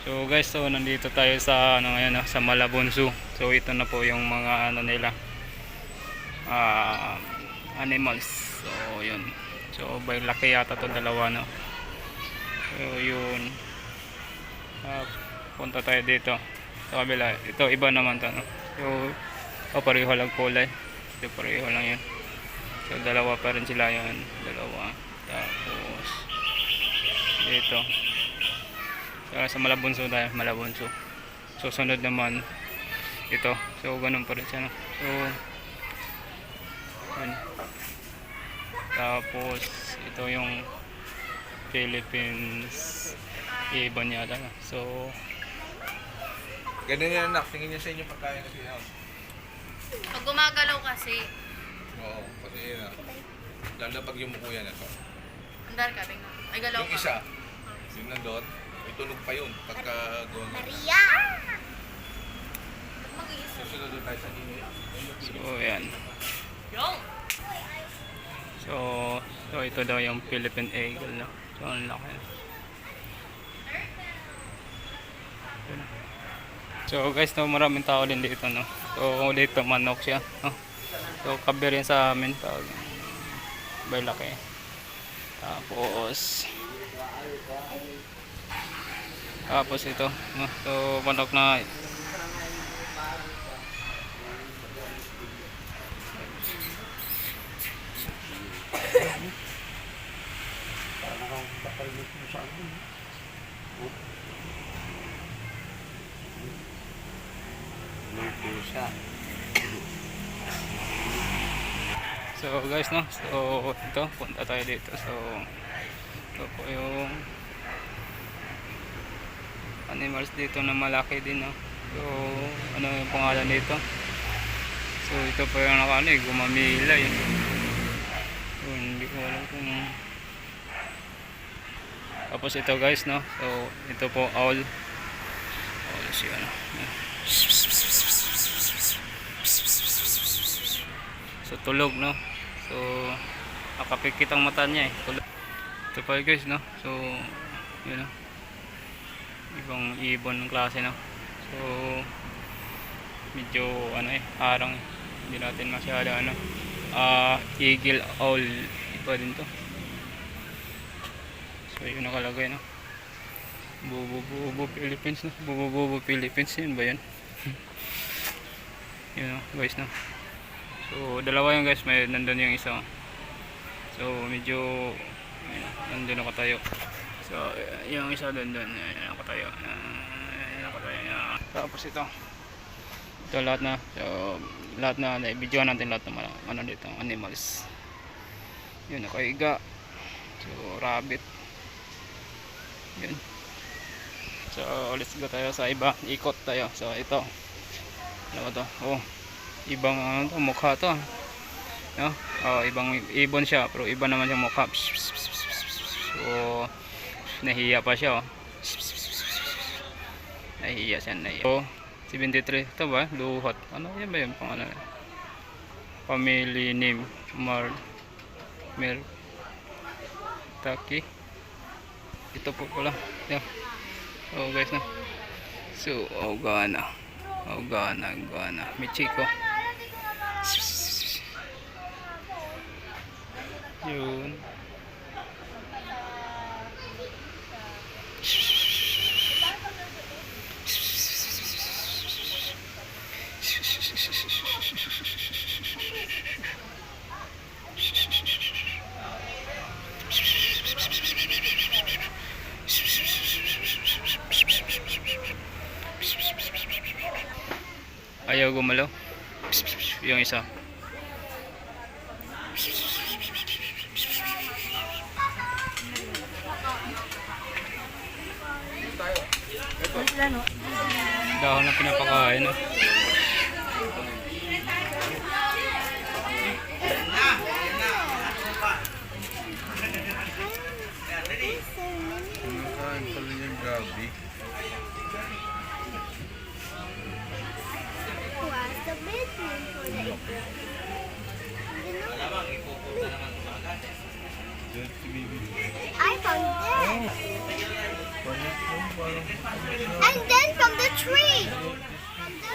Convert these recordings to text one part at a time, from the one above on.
So guys, so nandito tayo sa ano ngayon, sa Malabon Zoo. So ito na po yung mga ano nila. ah animals. So yun. So by laki yata to dalawa no. So yun. Ah, punta tayo dito. Sa kabila. Ito iba naman to no. So oh, pareho lang kulay. Ito pareho lang yun. So dalawa pa rin sila yun. Dalawa. Tapos dito. So, sa Malabonso tayo, Malabonso. So sunod naman ito. So ganun pa rin siya no. So yun. Tapos ito yung Philippines ibon yata no. So Ganun yan anak, tingin niya sa inyo pagkain kasi yan. Pag gumagalaw kasi, Oo, kasi yun ah. Lalo na pag yung muko yan ito. andar ka, bigla. Ay, galaw Yung ka. isa, yung nandun, may tunog pa yun pagka niya. Maria! Susunod tayo sa so yan. So so ito daw yung Philippine Eagle no. So ang laki. So guys, no, maraming tao din dito no. So dito manok siya, no. So kabi rin sa amin pag may laki. Tapos Tapos ito. So manok na So guys no, so ito punta tayo dito. So ito po yung animals dito na malaki din no. So ano yung pangalan nito? So ito po yung nakano eh, gumamila eh. So, hindi ko alam kung tapos ito guys no. So ito po owl. Owl siya no. So tulog no. So nakapikit ang mata niya eh. Tulog. Ito pa guys no. So yun no. Ibang ibon ng klase no. So medyo ano eh harang eh. Hindi natin masyado ano. Ah eagle owl iba din to. So yun nakalagay no. Bubo Bubo Philippines no. Bubo Bubo Philippines yun ba yun? yun no guys no. So, dalawa yung guys, may nandun yung isa. So, medyo ayun, nandun nakatayo. So, yung isa doon doon, ayun, nakatayo. Ayun, nakatayo. Ayun. Tapos ito. Ito lahat na. So, lahat na, video natin lahat ng mga ano dito, animals. Yun, nakaiga. So, rabbit. Yun. So, let's go tayo sa iba. Ikot tayo. So, ito. Ano to? Oh ibang ano to, mukha to no? oh, ibang ibon siya pero iba naman yung mukha so nahiya pa siya oh. nahiya siya nahiya. So 73 ito ba? Luhot. Ano yan ba yun pang ano family name Mar Mer Taki. Ito po pala. Yeah. oh guys na. So oh gana. Oh gana gana. May gumalaw yung isa dahon na pinapakain no? Kumakain pala yung gabi. I found this. And then from the tree. From the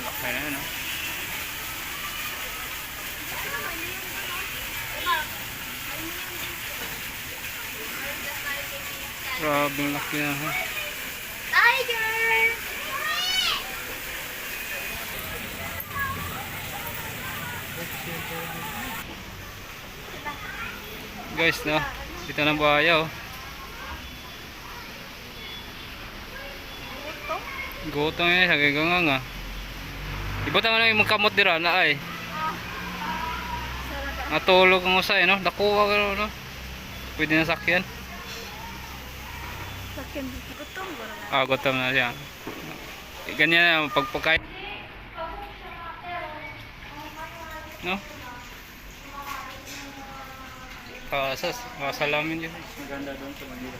laki na yun, ha? Grabe laki na, ha? tiger. Guys, no? Dito ng buhaya, oh. Gutong yun, sa gaganga nga. Ibot naman yung kamot dira na ay. Natulog ang usay, no? Nakuha ka, no? Pwede na sakyan. Sakyan, gutom ko na. Ah, gutom na siya. Ganyan na, pagpakain. No? Kasas, kasalamin yun. Maganda doon sa Manila.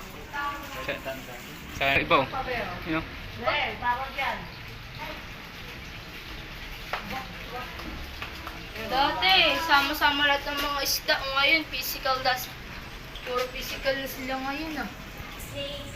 Sa, sa ibaw. You know? Dati, sama-sama lahat ng mga isda. Ngayon, physical das. Puro physical na sila ngayon ah. No? Uy!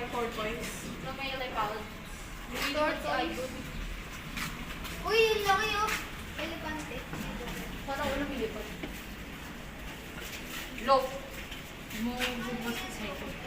White tortoise. Na may leopard. Tortoise. Uy, yung laki oh. Elepante. Parang ulo pilipad. Low. Move sa sa'yo. Alligator.